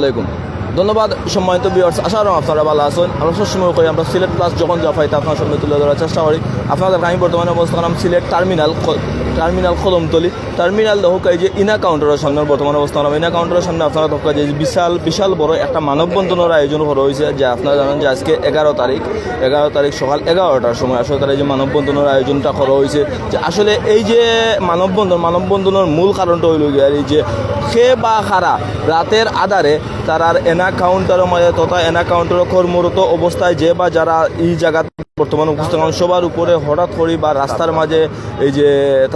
আলাইকুম। ধন্যবাদ সম্মানিত বিয়ার্স আশা করি আপনারা ভালো আছেন। আমরা সবসময় করি, আমরা সিলেট প্লাস যখন যা পাই তা আপনার তুলে ধরার চেষ্টা করি। আপনাদের, আমি বর্তমানে অবস্থান Sylhet terminal terminal Kadamtali terminal হোক এই যে ইনা কাউন্টারের সামনে বর্তমানে অবস্থান ইনা কাউন্টারের সামনে। আপনারা দেখা যে বিশাল বিশাল বড় একটা মানববন্ধনের আয়োজন করা হয়েছে যে আপনারা জানেন যে আজকে এগারো তারিখ। এগারো তারিখ সকাল এগারোটার সময় আসলে তারা যে মানববন্ধনের আয়োজনটা করা হয়েছে যে আসলে এই যে মানববন্ধন মানববন্ধনের মূল কারণটা হইল গিয়ে এই যে সে বা খারা রাতের আধারে তারার এনা কাউন্টারের মাঝে তথা এনা কাউন্টারের কর্মরত অবস্থায় যে বা যারা এই জায়গা বর্তমানে উপস্থিত সবার উপরে হঠাৎ করি বা রাস্তার মাঝে এই যে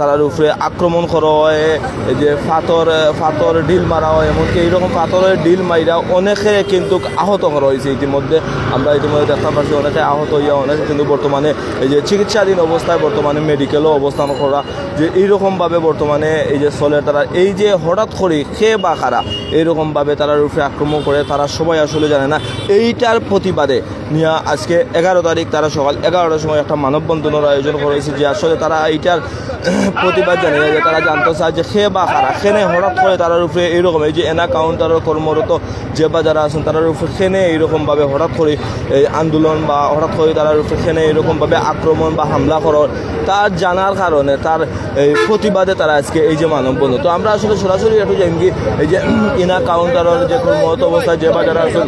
তারার উপরে আক্রমণ করা হয়, এই যে ফাতর ফাতর ডিল মারা হয়, এমনকি এইরকম ফাতরের ডিল মাইরা অনেকে কিন্তু আহত করা হয়েছে ইতিমধ্যে। আমরা ইতিমধ্যে দেখতে পাচ্ছি অনেকে আহত হইয়া, অনেকে কিন্তু বর্তমানে এই যে চিকিৎসাধীন অবস্থায় বর্তমানে মেডিকেলও অবস্থান করা যে এইরকমভাবে বর্তমানে এই যে চলে তারা, এই যে হঠাৎ করে খে বা খারা এইরকমভাবে তারার উপরে আক্রমণ করে, তারা সবাই আসলে জানে না। এইটার প্রতিবাদে নিয়ে আজকে এগারো তারিখ তারা সকাল এগারোটার সময় একটা মানববন্ধনের আয়োজন করেছে যে আসলে তারা এইটার প্রতিবাদ জানিয়ে যে তারা জানতে চায় যে খে বা খারা খেনে হঠাৎ করে তারার উপরে এইরকম, এই যে এনা কাউন্টারের কর্মরত যে বা যারা আছেন তারার উপরে খেনে এইরকমভাবে হঠাৎ করে এই আন্দোলন বা হঠাৎ করে তারার উপরে খেনে এইরকমভাবে আক্রমণ বা হামলা করার, তার জানার কারণে তার এই প্রতিবাদে তারা আজকে এই যে মানববন্ধন। তো আমরা আসলে সরাসরি একটু জানি কি এই যে ইনা কাউন্টারের যে কর্মরত অবস্থায় যে বা যারা আছেন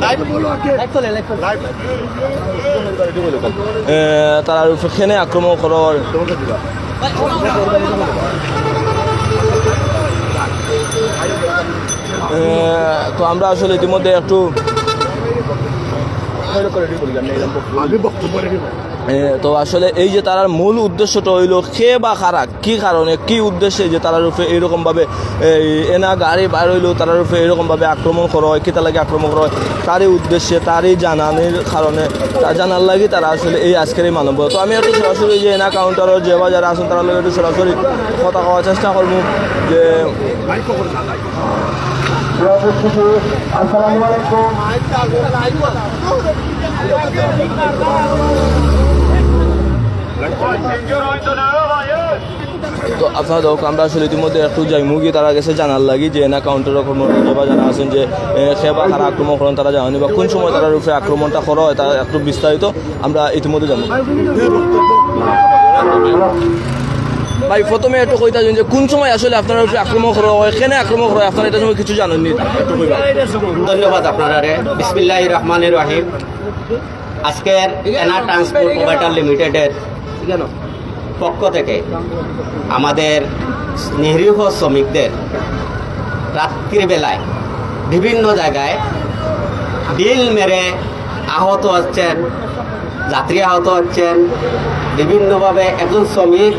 এ, তারার উপরে খেনে আক্রমণ করার তো আমরা আসলে ইতিমধ্যে একটু এ, তো আসলে এই যে তারার মূল উদ্দেশ্যটা হইল খে বা খারা কি কারণে, কি উদ্দেশ্যে যে তারার উপরে এইরকমভাবে এই এনা গাড়ি বার হইল তারার উপরে এইরকমভাবে আক্রমণ করা হয় কিতা লাগে আক্রমণ করা হয়, তারই উদ্দেশ্যে, তারই জানানির কারণে জানার লাগে তারা আসলে এই আজকের এই মানব তো আমি একটু সরাসরি যে এনা কাউন্টারের যে বা যারা আছেন, তারা একটু সরাসরি কথা কওয়ার চেষ্টা করব, যে আসসালামু আলাইকুম। তো আপনারা দেখো, আমরা আসলে ইতিমধ্যে একটু যাই। মুগি তারা গেছে জানার লাগি যে এনা কাউন্টার আক্রমণ বা যারা আছেন যে সেবা তারা আক্রমণ করেন, তারা জানেনি বা কোন সময় তারা রূপে আক্রমণটা করা হয় তারা একটু বিস্তারিত আমরা ইতিমধ্যে জানব। ভাই, প্রথমে একটু কইতা যে, কোন সময় আসলে আপনার উপরে আক্রমণ করা হয়, কেন আক্রমণ করা হয়, আপনারা এটা সময় কিছু একটু কইবা। ধন্যবাদ আপনারা বিসমিল্লাহ রহমান রহিম। আজকের এনা ট্রান্সপোর্ট প্রোভাইডার লিমিটেডের পক্ষ থেকে আমাদের নিরীহ শ্রমিকদের রাত্রির বেলায় বিভিন্ন জায়গায় ডিল মেরে আহত হচ্ছেন, যাত্রী আহত হচ্ছেন, বিভিন্নভাবে একজন শ্রমিক,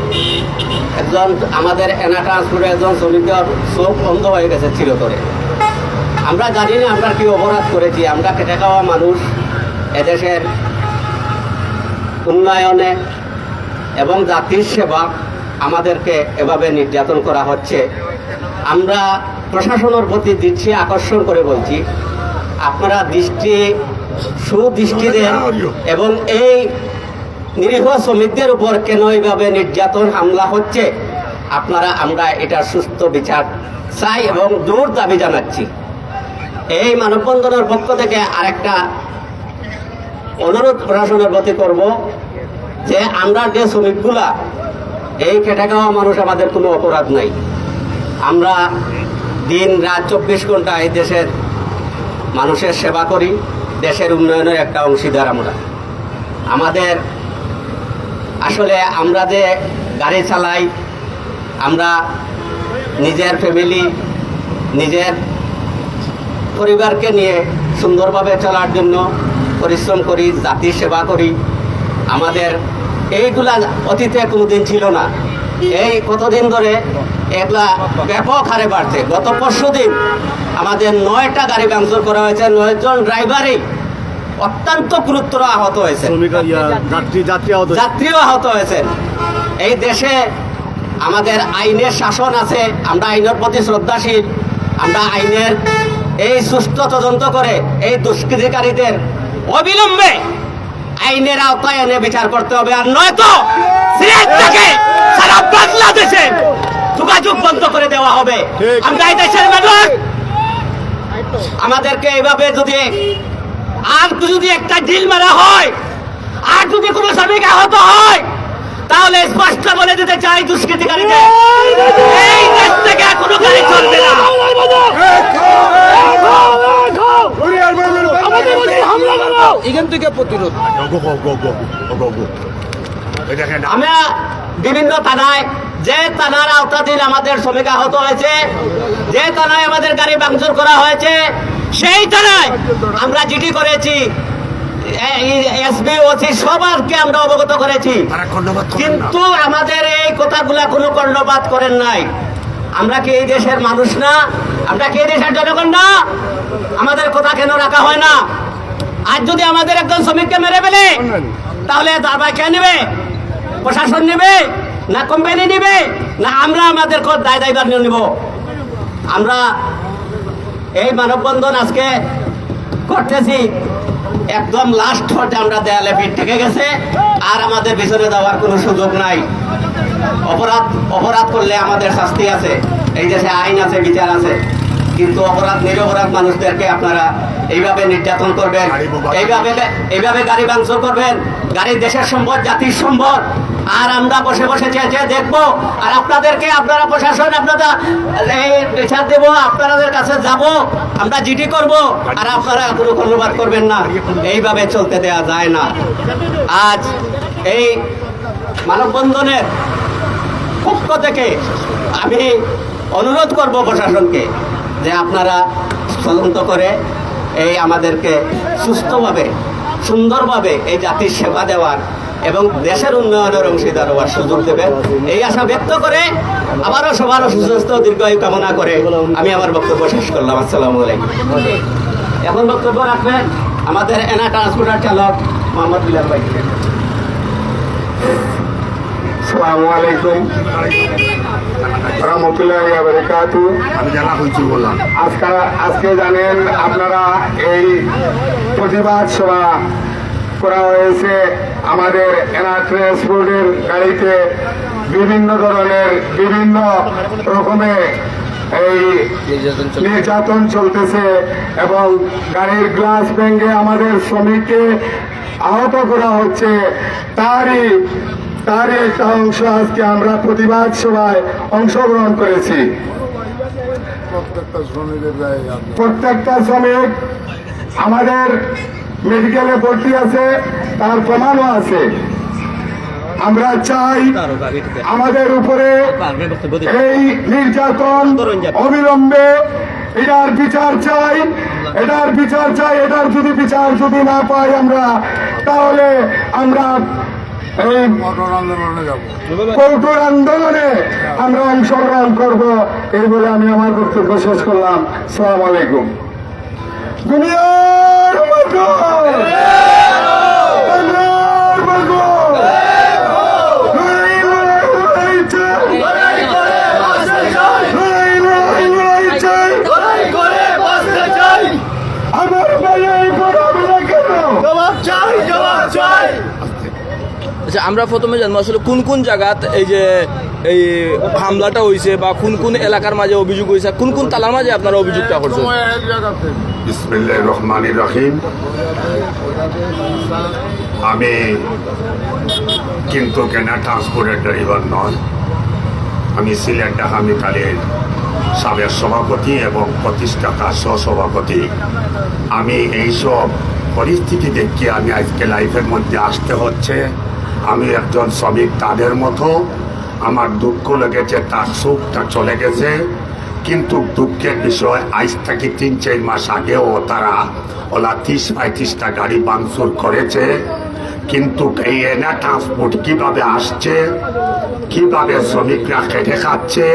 একজন আমাদের এনা ট্রান্সপোর্টের একজন শ্রমিকের চোখ বন্ধ হয়ে গেছে চিরতরে। আমরা জানি না আমরা কি অপরাধ করেছি, আমরা খেটে খাওয়া মানুষ, এদেশের উন্নয়নে এবং জাতির সেবা আমাদেরকে এভাবে নির্যাতন করা হচ্ছে। আমরা প্রশাসনের প্রতি দৃষ্টি আকর্ষণ করে বলছি, আপনারা দৃষ্টি, সুদৃষ্টি দেন এবং এই নিরীহ শ্রমিকদের উপর কেন এইভাবে নির্যাতন, হামলা হচ্ছে? আপনারা, আমরা এটা সুস্থ বিচার চাই এবং জোর দাবি জানাচ্ছি। এই মানববন্ধনের পক্ষ থেকে আরেকটা অনুরোধ প্রশাসনের প্রতি করব। যে আমরা যে শ্রমিকগুলা, এই খেটে খাওয়া মানুষ আমাদের কোনো অপরাধ নাই। আমরা দিন রাত চব্বিশ ঘণ্টা এই দেশের মানুষের সেবা করি, দেশের উন্নয়নের একটা অংশীদার আমরা। আমাদের আসলে আমরা যে গাড়ি চালাই, আমরা নিজের ফ্যামিলি, নিজের পরিবারকে নিয়ে সুন্দরভাবে চলার জন্য পরিশ্রম করি, জাতির সেবা করি আমাদের এইগুলা অতীতে কোনোদিন ছিল না। এই কতদিন ধরে এগুলা ব্যাপক হারে বাড়ছে। গত পরশু দিন আমাদের নয়টা গাড়ি ভাঙচুর করা হয়েছে নয়জন ড্রাইভারই অত্যন্ত গুরুতর আহত হয়েছে। আহত হয়েছে। যাত্রীও আহত হয়েছেন এই দেশে আমাদের আইনের শাসন আছে আমরা আইনের প্রতি শ্রদ্ধাশীল আমরা আইনের এই সুস্থ তদন্ত করে এই দুষ্কৃতিকারীদের অবিলম্বে আইনের আওতায় এনে বিচার করতে হবে। আর নয়তো সিলেট থেকে সারা বাংলাদেশে যোগাযোগ বন্ধ করে দেওয়া হবে। আমরা এই দেশের মানুষ। আমাদেরকে এইভাবে যদি আর যদি একটা ডিল মারা হয় আর যদি কোনো শ্রমিক আহত হয় তাহলে স্পষ্ট বলে দিতে চাই দুষ্কৃতিকারীকে এই দেশ থেকে কোনো গাড়ি চলবে না। এখান থেকে প্রতিরোধ। আমরা বিভিন্ন থানায় যে থানার আওতাধীন আমাদের শ্রমিক আহত হয়েছে যে থানায় আমাদের গাড়ি ভাঙচুর করা হয়েছে সেই থানায় আমরা জিডি করেছি এসবি ওসি সবারকে আমরা অবগত করেছি। কিন্তু আমাদের এই কথাগুলা কোনো কর্ণপাত করেন নাই। আমরা কি এই দেশের মানুষ না? আমরা কে দেশের জনগণ না? আমাদের কথা কেন রাখা হয় না? আজ যদি আমাদের একজন শ্রমিককে মেরে ফেলে, তাহলে দাবাই কে নেবে? প্রশাসন নেবে? না কোম্পানি নেবে? না আমরা আমাদের দায় দায়িত্ব নেব? আমরা এই মানববন্ধন আজকে করতেছি। একদম লাস্ট পর্যায়ে আমরা দেয়ালে পিঠ থেকে গেছে, আর আমাদের পিছনে দেওয়ার কোনো সুযোগ নাই। অপরাধ অপরাধ করলে আমাদের শাস্তি আছে। এই দেশে আইন আছে, বিচার আছে। কিন্তু অপরাধ নিরপরাধ মানুষদেরকে আপনারা এইভাবে নির্যাতন করবেন এইভাবে এইভাবে গাড়ি ভাঙচুর করবেন। গাড়ি দেশের সম্পদ জাতির সম্পদ। আর আমরা বসে বসে চেয়ে চেয়ে দেখব আর আপনাদেরকে আপনারা প্রশাসন আপনারা এই বিচার দেবো আপনাদের কাছে যাব আমরা জিডি করব আর আপনারা কোনো ধন্যবাদ করবেন না। এইভাবে চলতে দেয়া যায় না। আজ এই মানববন্ধনের পক্ষ থেকে আমি অনুরোধ করব প্রশাসনকে যে আপনারা তদন্ত করে এই আমাদেরকে সুস্থভাবে, সুন্দরভাবে এই জাতির সেবা দেওয়ার এবং দেশের উন্নয়নের অংশীদার হওয়ার সুযোগ দেবেন। এই আশা ব্যক্ত করে আবারও সবারও সুস্বাস্থ্য দীর্ঘায়ু কামনা করে আমি আমার বক্তব্য শেষ করলাম। আসসালামু আলাইকুম। এখন বক্তব্য রাখবেন আমাদের এনা ট্রান্সপোর্টার চালক মোহাম্মদ বিলাল ভাই। আসসালামু আলাইকুম। রহমতুল্লাহ বারকাতু আমি জানা হয়েছি বললাম। আজকে আজকে জানেন আপনারা এই প্রতিবাদ সভা করা হয়েছে আমাদের এনা ট্রান্সপোর্টের গাড়িতে বিভিন্ন ধরনের বিভিন্ন রকমের এই নির্যাতন নির্যাতন চলতেছে এবং গাড়ির গ্লাস ভেঙে আমাদের শ্রমিককে আহত করা হচ্ছে। তারই তারই একটা অংশ আজকে আমরা প্রতিবাদ সভায় অংশগ্রহণ করেছি। প্রত্যেকটা শ্রমিক আমাদের মেডিকেলে ভর্তি আছে তার প্রমাণও আছে। আমরা চাই আমাদের উপরে এই নির্যাতন অবিলম্বে এটার বিচার চাই এটার বিচার চাই এটার যদি বিচার যদি না পাই আমরা তাহলে আমরা এই কৌটুর আন্দোলনে আমরা অংশগ্রহণ করব। এই বলে আমি আমার বক্তব্য শেষ করলাম। সালাম আলাইকুম! দুনিয়ার মজদুর! লড়াই, লড়াই, লড়াই চাই! লড়াই, লড়াই, লড়াই চাই! আমার ভাইয়া এই পড়াবে না কেন আচ্ছা আমরা প্রথমে জানব আসলে কোন কোন জায়গাত এই যে এই হামলাটা হয়েছে বা কোন কোন এলাকার মাঝে অভিযোগ হয়েছে কোন কোন তালার মাঝে আপনারা অভিযোগটা করছেন? বিসমিল্লাহ রহমান রহিম। আমি কিন্তু কেনা ট্রান্সপোর্টের ড্রাইভার নয়। আমি সিলেট ডাকামি কালের সাবেক সভাপতি এবং প্রতিষ্ঠাতা সহসভাপতি। আমি এইসব পরিস্থিতি দেখে আমি আজকে লাইফের মধ্যে আসতে হচ্ছে। আমি একজন শ্রমিক, তাদের মতো আমার দুঃখ লেগেছে, তার সুখটা চলে গেছে। কিন্তু দুঃখের বিষয়, আজ থেকে তিন, চার মাস আগেও তারা ওলা তিরিশ পঁয়ত্রিশটা গাড়ি বাংসুর করেছে। কিন্তু এই এনা ট্রান্সপোর্ট কীভাবে আসছে? কীভাবে শ্রমিকরা খেটে খাচ্ছে?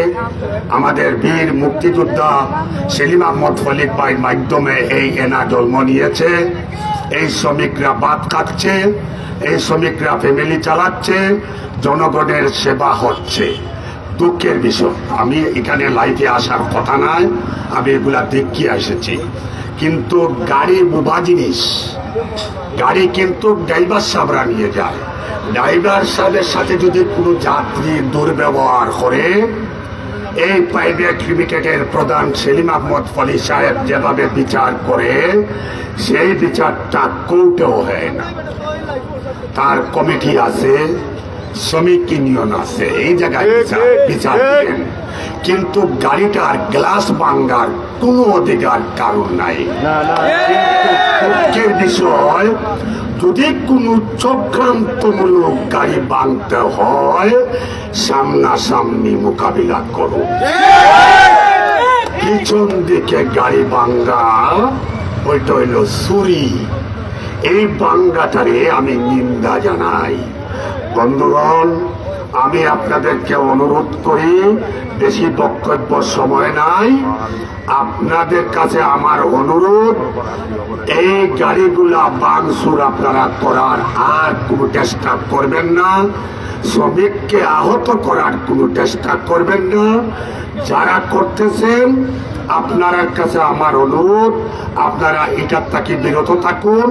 আমাদের বীর মুক্তিযোদ্ধা সেলিম আহমদ ফলিক ভাইয়ের মাধ্যমে এই এনা জন্ম নিয়েছে। এই শ্রমিকরা বাদ খাচ্ছে এই শ্রমিকরা ফ্যামিলি চালাচ্ছে, জনগণের সেবা হচ্ছে। দুঃখের বিষয়, আমি এখানে লাইফে আসার কথা নয় আমি এগুলা দেখিয়ে এসেছি। কিন্তু গাড়ি বোবা জিনিস, গাড়ি কিন্তু ড্রাইভার সাহরা নিয়ে যায়। ড্রাইভার সাহেবের সাথে যদি কোনো যাত্রী দুর্ব্যবহার করে, এই প্রাইভেট লিমিটেডের প্রধান সেলিম আহমদ ফলি সাহেব যেভাবে বিচার করে, সেই বিচারটা কোর্টেও হয় না। তার কমিটি আছে শ্রমিক ইউনিয়ন আছে। এই জায়গায় বিচার দিবেন। কিন্তু গাড়িটার গ্লাস ভাঙ্গার কোনো অধিকার কারণ নাই। দুঃখের বিষয় যদি কোনো চক্রান্তমূলক গাড়ি ভাঙতে হয় সামনাসামনি মোকাবিলা করো। পিছন দিকে গাড়ি ভাঙ্গা ওইটা হইল সুরি এই বাঙ্গাটারে আমি নিন্দা জানাই। বন্ধুগণ, আমি আপনাদেরকে অনুরোধ করি, বেশি বক্তব্য সময় নাই। আপনাদের কাছে আমার অনুরোধ, এই গাড়িগুলা বাংসুর আপনারা করার আর কোনো চেষ্টা করবেন না। শ্রমিককে আহত করার কোনো চেষ্টা করবেন না। যারা করতেছেন আপনার কাছে আমার অনুরোধ আপনারা এটার থেকে বিরত থাকুন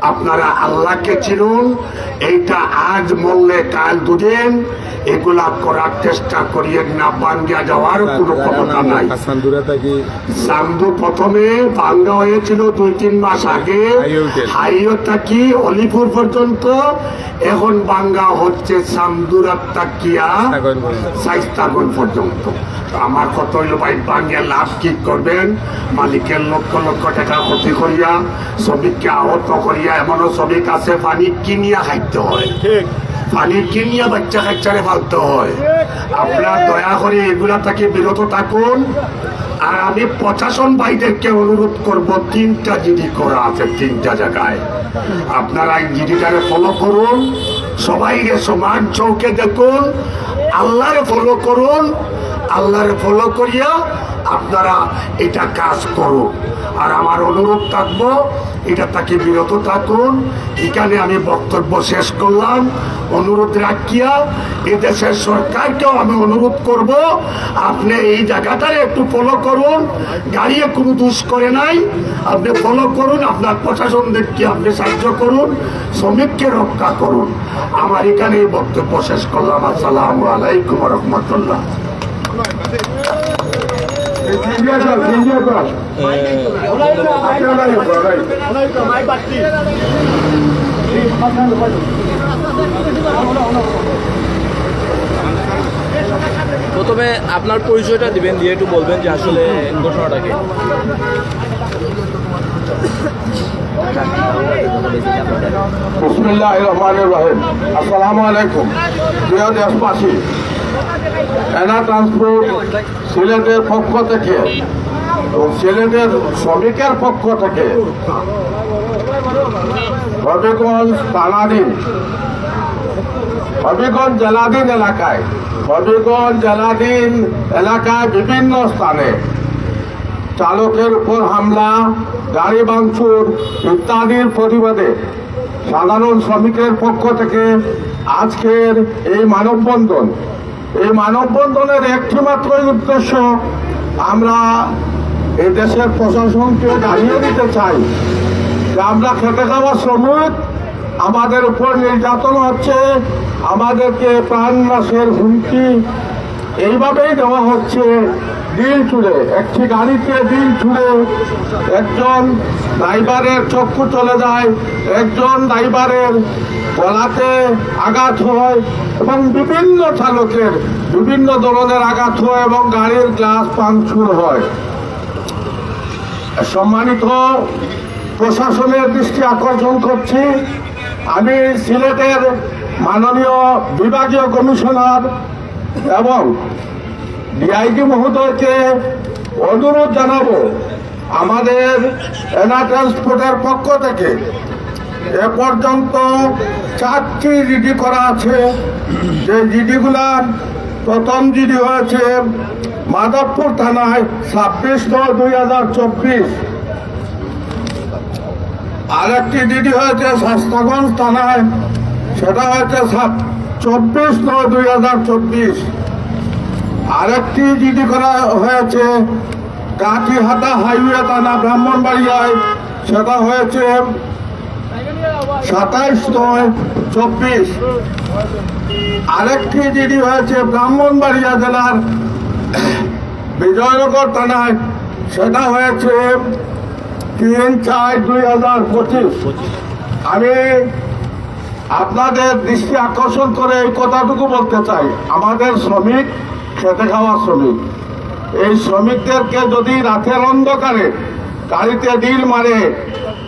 আপনারা আল্লাহকে চিনুন এইটা আজ মরলে কাল দুদিন এগুলা করার চেষ্টা করিয়েন না বাঙ্গিয়া যাওয়ার কোনো ক্ষমতা নাই। চান্দু প্রথমে বাঙ্গা হয়েছিল দুই তিন মাস আগে। হাইও থাকি অলিপুর পর্যন্ত। এখন বাঙ্গা হচ্ছে চান্দুরার তাকিয়া সাইস্তাগন পর্যন্ত। আমার কত হইল ভাই বাঙ্গিয়া লাভ কি করবেন। মালিকের লক্ষ লক্ষ টাকা ক্ষতি করিয়া শ্রমিককে আহত করিয়া এমনও শ্রমিক আছে পানি কিনিয়া খাইতে হয়। পানি কিনিয়া বাচ্চা কাচ্চারে ফালতে হয়। আপনার দয়া করে এগুলা থেকে বিরত থাকুন। আর আমি প্রশাসন ভাইদেরকে অনুরোধ করব তিনটা জিডি করা আছে তিনটা জায়গায়। আপনারা এই জিডিটারে ফলো করুন সবাই সমান চৌকে দেখুন আল্লাহরে ফলো করুন আল্লাহরে ফলো করিয়া আপনারা এটা কাজ করুন। আর আমার অনুরোধ থাকব, এটা তাকে বিরত থাকুন। এখানে আমি বক্তব্য শেষ করলাম। অনুরোধ রাখিয়া এই দেশের সরকারকেও আমি অনুরোধ করব, আপনি এই জায়গাটারে একটু ফলো করুন। গাড়িয়ে কোনো দোষ করে নাই। আপনি ফলো করুন, আপনার প্রশাসনদেরকে আপনি সাহায্য করুন, শ্রমিককে রক্ষা করুন। আমার এখানে এই বক্তব্য শেষ করলাম। আসসালামু আলাইকুম রহমতুল্লাহ। প্রথমে আপনার পরিচয়টা দিবেন, দিয়ে একটু বলবেন যে আসলে ঘটনাটা কি? বিসমুল্লাহ রহমান রহিম। আসসালামু আলাইকুম। প্রিয় দেশবাসী এনা ট্রান্সপোর্ট সিলেটের পক্ষ থেকে এবং সিলেটের শ্রমিকের পক্ষ থেকে। হবিগঞ্জ থানাধীন হবিগঞ্জ জেলাধীন এলাকায়। হবিগঞ্জ জেলাধীন এলাকায় বিভিন্ন স্থানে চালকের উপর হামলা, গাড়ি ভাঙচুর ইত্যাদির প্রতিবাদে সাধারণ শ্রমিকের পক্ষ থেকে আজকের এই মানববন্ধন এই মানববন্ধনের একটিমাত্র উদ্দেশ্য আমরা এই দেশের প্রশাসনকে জানিয়ে দিতে চাই যে আমরা খেতে খাওয়া শ্রমিক, আমাদের উপর নির্যাতন হচ্ছে, আমাদেরকে প্রাণ নাশের হুমকি এইভাবেই দেওয়া হচ্ছে। দিন ছুড়ে একটি গাড়িতে দিন ছুড়ে একজন ড্রাইভারের চক্ষু চলে যায়, একজন ড্রাইভারের গলাতে আঘাত হয় এবং বিভিন্ন চালকের বিভিন্ন ধরনের আঘাত হয় এবং গাড়ির গ্লাস পাংচুর হয়। সম্মানিত প্রশাসনের দৃষ্টি আকর্ষণ করছি। আমি সিলেটের মাননীয় বিভাগীয় কমিশনার এবং ডিআইজি মহোদয়কে অনুরোধ জানাব আমাদের এনা ট্রান্সপোর্টের পক্ষ থেকে। এ পর্যন্ত চারটি জিডি করা আছে। যে জিডিগুলার প্রথম জিডি হয়েছে মাধবপুর থানায় ছাব্বিশ নয় দুই হাজার চব্বিশ। আরেকটি জিডি হয়েছে শাস্তাগঞ্জ থানায়, সেটা হয়েছে চব্বিশ নয় দুই হাজার চব্বিশ। আরেকটি জিডি করা হয়েছে, কাঠিহাটা হাইওয়ে থানা, ব্রাহ্মণবাড়িয়ায়। সেটা হয়েছে সাতাইশ নয়, চব্বিশ। আরেকটি জিডি হয়েছে ব্রাহ্মণবাড়িয়া জেলার বিজয়নগর থানায়। সেটা হয়েছে তিন চার দুই হাজার পঁচিশ। আমি আপনাদের দৃষ্টি আকর্ষণ করে এই কথাটুকু বলতে চাই। আমাদের শ্রমিক খেতে খাওয়া শ্রমিক। এই শ্রমিকদেরকে যদি রাতের অন্ধকারে গাড়িতে ডিল মারে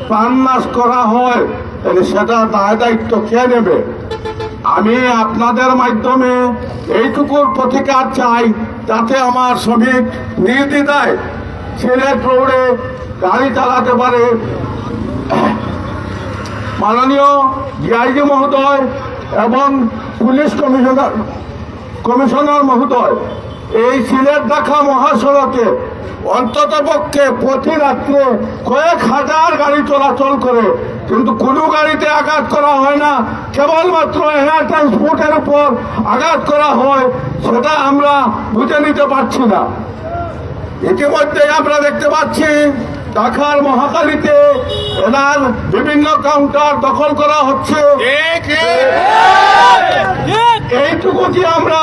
প্রাণ নাশ করা হয়, তাহলে সেটা দায় দায়িত্ব কে নেবে? আমি আপনাদের মাধ্যমে এইটুকুর প্রতিকার চাই, যাতে আমার শ্রমিক নির্দ্বিধায় সিলেট রোডে গাড়ি চালাতে পারে। মাননীয় ডিআইজি মহোদয় এবং পুলিশ কমিশনার কমিশনার মহোদয়, এই সিলেট ঢাকা মহাসড়কে অন্তত পক্ষে প্রতি রাত্রে কয়েক হাজার গাড়ি চলাচল করে, কিন্তু কোনো গাড়িতে আঘাত করা হয় না। কেবলমাত্র এয়ার ট্রান্সপোর্টের উপর আঘাত করা হয়, সেটা আমরা বুঝে নিতে পারছি না। ইতিমধ্যে আমরা দেখতে পাচ্ছি ঢাকার মহাকালীতে এনার বিভিন্ন কাউন্টার দখল করা হচ্ছে। এইটুকু কি আমরা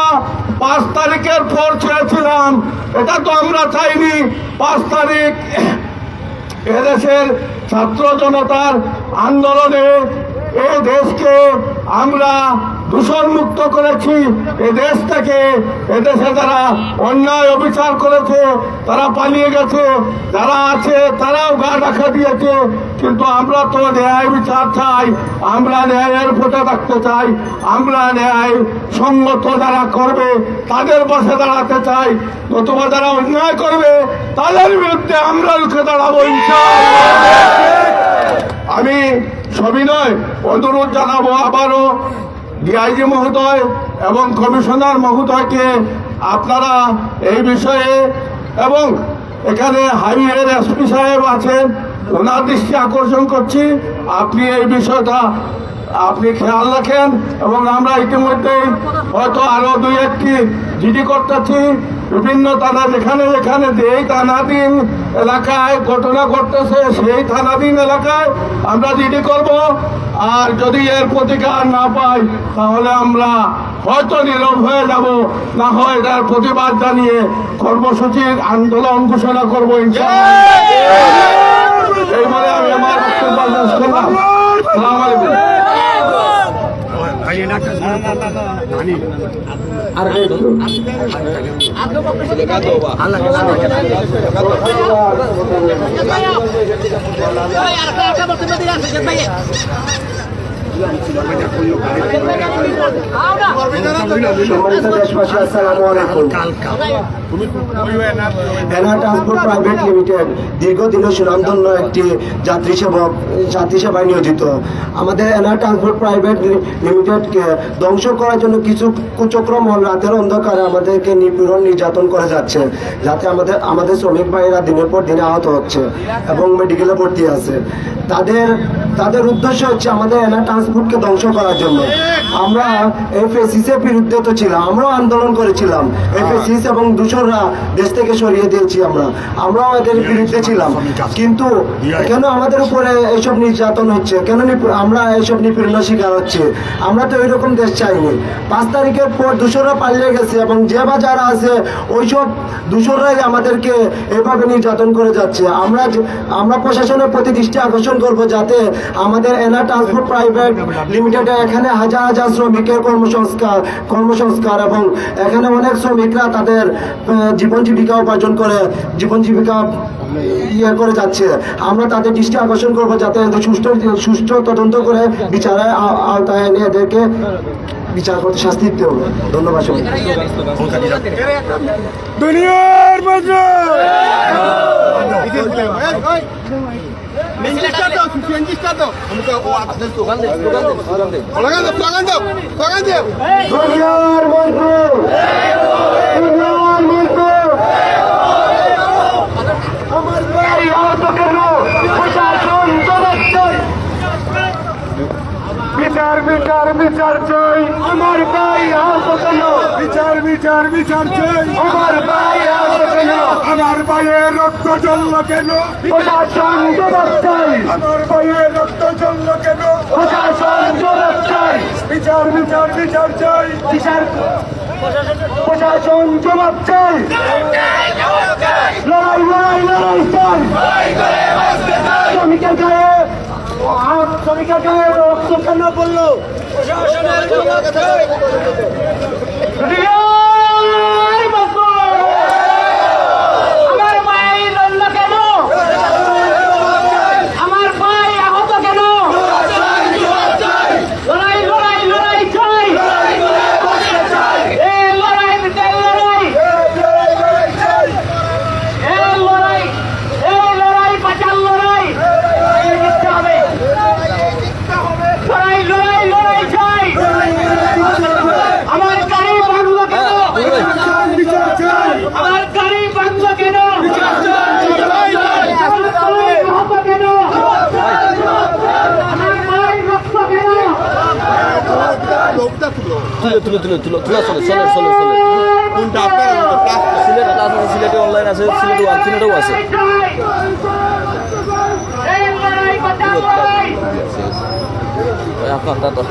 পাঁচ তারিখের পর ছেড়েছিলাম এটা তো আমরা চাইনি। পাঁচ তারিখ এদেশের ছাত্র জনতার আন্দোলনে এই দেশকে আমরা দূষণ মুক্ত করেছি। এ দেশ থেকে এদেশে যারা অন্যায় অবিচার করেছে, তারা পালিয়ে গেছে, যারা আছে তারাও গা রাখা দিয়েছে। কিন্তু আমরা তো ন্যায় বিচার চাই, আমরা ন্যায়ের ভোটে থাকতে চাই, আমরা ন্যায় সঙ্গত যারা করবে, তাদের পাশে দাঁড়াতে চাই। নতুবা যারা অন্যায় করবে, তাদের বিরুদ্ধে আমরা রুখে দাঁড়াবো আমি সবিনয় অনুরোধ জানাব আবারও ডিআইজি মহোদয় এবং কমিশনার মহোদয়কে আপনারা এই বিষয়ে এবং এখানে হাইওয়ের এসপি সাহেব আছেন, ওনার দৃষ্টি আকর্ষণ করছি। আপনি এই বিষয়টা, আপনি খেয়াল রাখেন এবং আমরা ইতিমধ্যেই হয়তো আরও দুই একটি জিডি করতেছি বিভিন্ন থানা যেখানে যেখানে যেই থানাধীন এলাকায় ঘটনা ঘটতেছে, সেই থানাধীন এলাকায় আমরা জিডি করব। আর যদি এর প্রতিকার না পাই, তাহলে আমরা হয়তো নীরব হয়ে যাব। না হয় এটার প্রতিবাদ জানিয়ে কর্মসূচির আন্দোলন ঘোষণা করব আমি আমার আলাইকুম। সম্মানিত ট্রান্সপোর্ট প্রাইভেট লিমিটেড দীর্ঘদিনের সুনামধন্য একটি যাত্রী সেবক যাত্রী সেবায় নিয়োজিত আমাদের এনা ট্রান্সপোর্ট প্রাইভেট লিমিটেডকে ধ্বংস করার জন্য কিছু কুচক্রমণ রাতের অন্ধকারে আমাদেরকে নিপীড়ন নির্যাতন করে যাচ্ছে যাতে আমাদের আমাদের শ্রমিক ভাইয়েরা দিনের পর দিনে আহত হচ্ছে এবং মেডিকেলে ভর্তি আছে তাদের তাদের উদ্দেশ্য হচ্ছে আমাদের এনা ট্রান্সপোর্টকে ধ্বংস করার জন্য। আমরা এফএসিস এর বিরুদ্ধে তো ছিলাম আমরাও আন্দোলন করেছিলাম। এফএসিস এবং দূষণরা দেশ থেকে সরিয়ে দিয়েছি আমরা। আমরাও এদের বিরুদ্ধে ছিলাম। কিন্তু কেন আমাদের উপরে এইসব নির্যাতন হচ্ছে? কেন আমরা এইসব নিপীড়নের শিকার হচ্ছে? আমরা তো এরকম দেশ চাইনি। পাঁচ তারিখের পর দূষণরা পালিয়ে গেছে এবং যে বা যারা আছে ওইসব দূষণরাই আমাদেরকে এভাবে নির্যাতন করে যাচ্ছে। আমরা আমরা প্রশাসনের প্রতি দৃষ্টি আকর্ষণ করব যাতে আমাদের এনা ট্রান্সপোর্ট প্রাইভেট লিমিটেডে এখানে হাজার হাজার শ্রমিকের কর্মসংস্কার কর্মসংস্কার এবং এখানে অনেক শ্রমিকরা তাদের জীবন জীবিকা উপার্জন করে জীবন জীবিকা ইয়ে করে যাচ্ছে। আমরা তাদের দৃষ্টি আকর্ষণ করব যাতে সুষ্ঠু সুষ্ঠু তদন্ত করে বিচারের আ- আওতায় এনে এদেরকে বিচার করতে শাস্তি দিতে হবে। ধন্যবাদ সবাইকে। দুনিয়ার মন্ত্র দুনিয়ার মন্ত্র বিচার বিচার বিচার চাই। আমার ভাই আসন্ন বিচার বিচার বিচার চাই। আমার ভাই আসন্ন আমার ভাইয়ের রক্ত জল কেন? প্রশাসন জবাব চাই। আমার ভাইয়ের রক্ত জল কেন? প্রশাসন জবাব চাই। বিচার বিচার বিচার চাই। বিচার প্রশাসন জবাব চাই। লড়াই লড়াই লড়াই চাই। জমিকে গায়ে শ্রমিকা গায়ে রক্ত কেন বলল। প্রশাসনের তুলে তুলো তুলা চলে চলে চলে চলে। কোনটা সিলেট ক্লাস আছে? সিলেটে অনলাইন আছে সিলেটে ওয়ান সিলেটেও আছে। আপনার দাদা।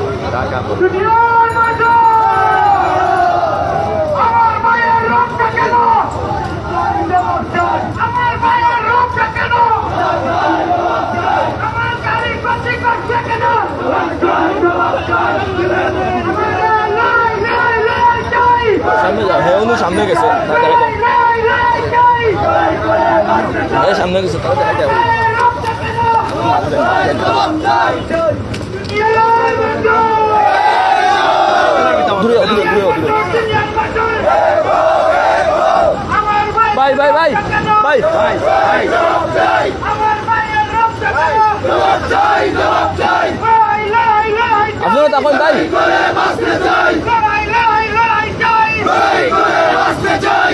সামনে যা হ্যাঁ উনি সামনে গেছে। হ্যাঁ সামনে গেছে ভাই ভাই ভাই ভাই ভাই। আপনারা তখন ভাই চাই